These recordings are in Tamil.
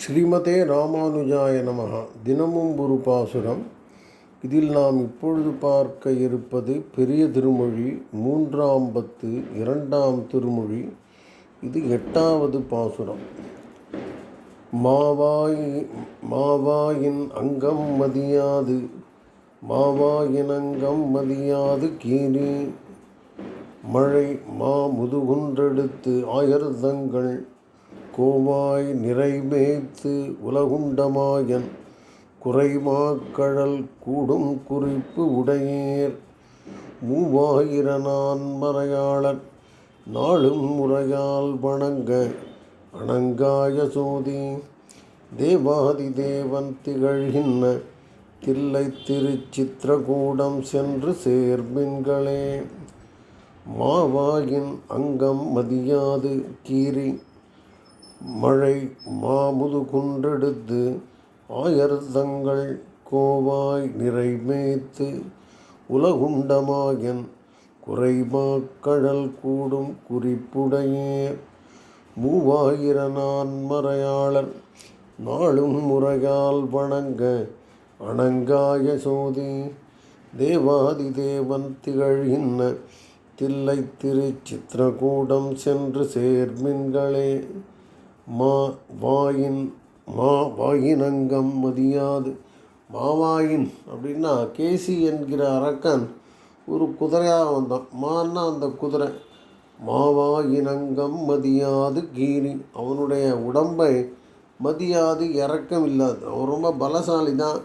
ஸ்ரீமதே ராமானுஜாய நமக தினமும் ஒரு பாசுரம். இதில் நாம் இப்பொழுது பார்க்க இருப்பது பெரிய திருமொழி மூன்றாம் பத்து இரண்டாம் திருமொழி. இது எட்டாவது பாசுரம். மாவாய் மாவாயின் அங்கம் மதியாது. மாவாயின் அங்கம் மதியாது கீரி. மழை மா முதுகுன்றெடுத்து ஆயர்தங்கள். கோவாய் நிறைமேய்த்து உலகுண்டமாயன் குறைமாக்கழல் கூடும் குறிப்பு உடையேர். மூவாயிர நான் நாளும் முறையால் வணங்க அணங்காய சோதி. தேவாதி தேவன் திகழ்கின்ற தில்லை திருச்சித்திரகூடம் சென்று சேர்மின்களே மாவாயின் அங்கம் மதியாது கீறி மழை மாமுது குன்றெடுத்து ஆயர்தங்கள் கோவாய் நிறைமேத்து உலகுண்டமாயன் குறைமாக்கழல் கூடும் குறிப்புடையேர் மூவாயிர நான் மறையாளர் நாளும் முறையால் வணங்க அணங்காய சோதி தேவாதி தேவன் திகழ்கின்ற தில்லை திருச்சித்திரகூடம் சென்று சேர்மின்களே. மா வாயின் மா வாயினங்கம் மதியாது. மாவாயின் அப்படின்னா கேசி என்கிற அரக்கன் ஒரு குதிரையாக வந்தான். மான்னா அந்த குதிரை. மாவாயினங்கம் மதியாது கீரி. அவனுடைய உடம்பை மதியாது இறக்கம் இல்லாது. அவன் ரொம்ப பலசாலி தான்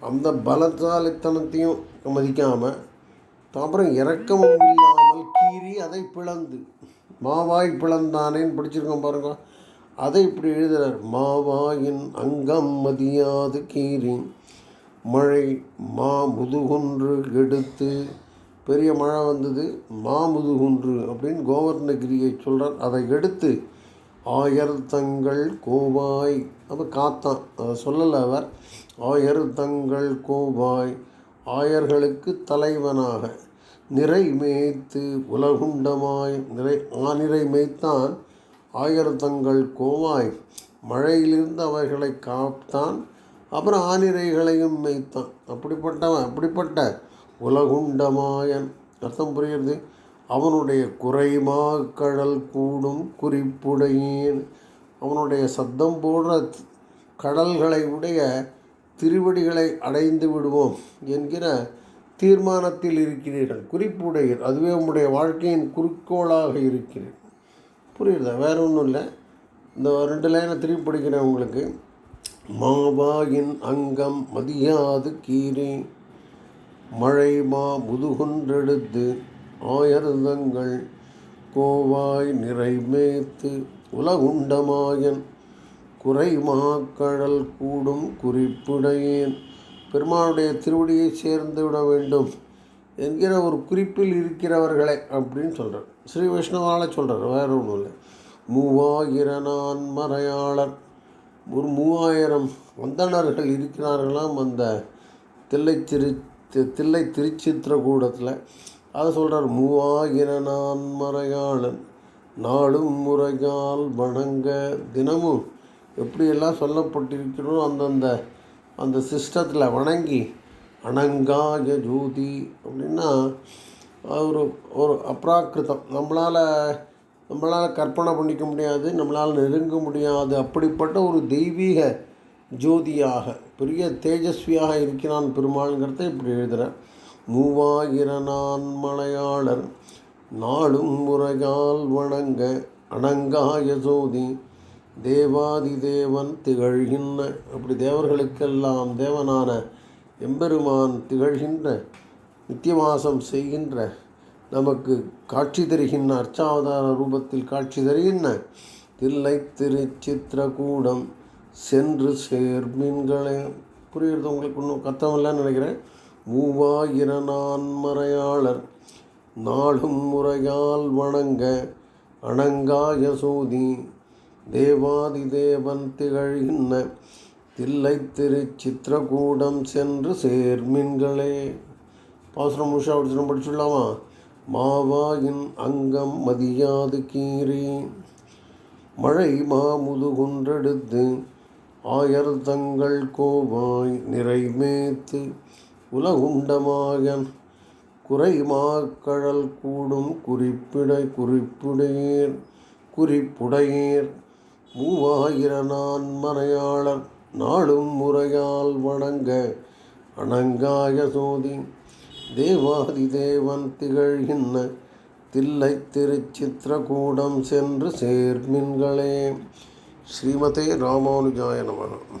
அந்த பலசாலித்தனத்தையும் மதிக்காமல் அப்புறம் இறக்கமும் இல்லாமல் கீறி அதை பிளந்து. மாவாய் பிளந்தானேன்னு பிடிச்சிருக்கோம் பாருங்க. அதை இப்படி எழுதுகிறார் மாவாயின் அங்கம் மதியாது கீறி மழை மா முதுகுன்று எடுத்து பெரிய மழை வந்தது மாமுதுகுன்று அப்படின்னு கோவர்ணகிரியை சொல்கிறார் அதை எடுத்து ஆயர் தங்கள் கோவாய். அப்போ காத்தான் அதை சொல்லலை அவர். ஆயர் தங்கள் கோவாய் ஆயர்களுக்கு தலைவனாக நிறை மேய்த்து உலகுண்டமாய். நிறை ஆனிறை மேய்த்தான் ஆயிரத்தங்கள் கோவாய். மழையிலிருந்து அவைகளை காத்தான். அப்புறம் ஆனிரைகளையும் மேய்த்தான். அப்படிப்பட்டவன் அப்படிப்பட்ட உலகுண்டமாயன். அர்த்தம் புரியுது அவனுடைய குறைமா கடல் கூடும் குறிப்புடையேன். அவனுடைய சத்தம் போன்ற கடல்களை உடைய திருவடிகளை அடைந்து விடுவோம் என்கிற தீர்மானத்தில் இருக்கிறீர்கள். குறிப்புடையர். அதுவே உங்களுடைய வாழ்க்கையின் குறிக்கோளாக இருக்கிறது. புரியுதா? வேற ஒன்றும் இல்லை. இந்த ரெண்டு லைனை திருப்பி படிக்கிறேன் உங்களுக்கு. மாவாயின் அங்கம் மதியாது கீரி. மழை மா முதுகுன்றெடுத்து ஆயர்தங்கள் கோவாய் நிறைமேத்து உலகுண்டமாயன் குறைமாக்கடல் கூடும் குறிப்புடையேன். பெருமானுடைய திருவடியை சேர்ந்து விட வேண்டும் என்கிற ஒரு குறிப்பில் இருக்கிறவர்களே அப்படின்னு சொல்கிறேன் ஸ்ரீ வைஷ்ணவால் சொல்கிறார் வேற ஒன்றும் இல்லை. மூவாயிர நான் மறையாளர். ஒரு மூவாயிரம் வந்தனர்கள் இருக்கிறார்களாம் அந்த தில்லை திரு தில்லை திருச்சித்திரகூடத்தில். அதை சொல்கிறார் மூவாயிர நான் மறையாளன் நாளும் முறையால் வணங்க தினமும் எப்படியெல்லாம் சொல்லப்பட்டிருக்கிறோ அந்தந்த அந்த சிஸ்டத்தில் வணங்கி அணங்காய ஜோதி அப்படின்னா ஒரு ஒரு அப்ராக்கிருதம். நம்மளால் நம்மளால் கற்பனை பண்ணிக்க முடியாது நம்மளால் நெருங்க முடியாது. அப்படிப்பட்ட ஒரு தெய்வீக ஜோதியாக பெரிய தேஜஸ்வியாக இருக்கிறான் பெருமாள்ங்கிறத இப்படி எழுதுகிறேன் மூவாயிர நான் மலையாளர் நாளும் முறையால் வணங்க அணங்காய ஜோதி தேவாதி தேவன் திகழ்கின்ற அப்படி தேவர்களுக்கெல்லாம் தேவனான எம்பெருமான் திகழ்கின்ற நித்தியவாசம் செய்கின்ற நமக்கு காட்சி தருகின்ற அர்ச்சாவதார ரூபத்தில் காட்சி தருகின்ற தில்லை திருச்சித்திரகூடம் சென்று சேர்மீன்களே புரியுறது உங்களுக்கு ஒன்றும் கத்தமில்லன்னு நினைக்கிறேன். மூவாயிர நான்மறையாளர் நாளும் முறையால் வணங்க அணங்காய சோதி தேவாதி தேவன் திகழ்கின்ற தில்லை திருச்சித்திரகூடம் சென்று சேர்மின்களே பாசுரம் முழுஷா படிச்சு படிச்சுடலாமா? மாவாயின் அங்கம் மதியாது கீறி. மழை மாமுது குன்றெடுத்து ஆயர் தங்கள் கோவாய் நிறைமேத்து உலகுண்டமாயன் குறைமாக்கழல் கூடும் குறிப்பிடை குறிப்புடையீர் குறிப்புடையீர். மூவாயிர நான் மறையாளர் நாளும் முறையால் வணங்க அணங்காய சோதி தேவாதி தேவன் திகழ்கின்ற தில்லை திருச்சித்திரகூடம் சென்று சேர்மின்களே. ஸ்ரீமதே ராமானுஜாய நமः.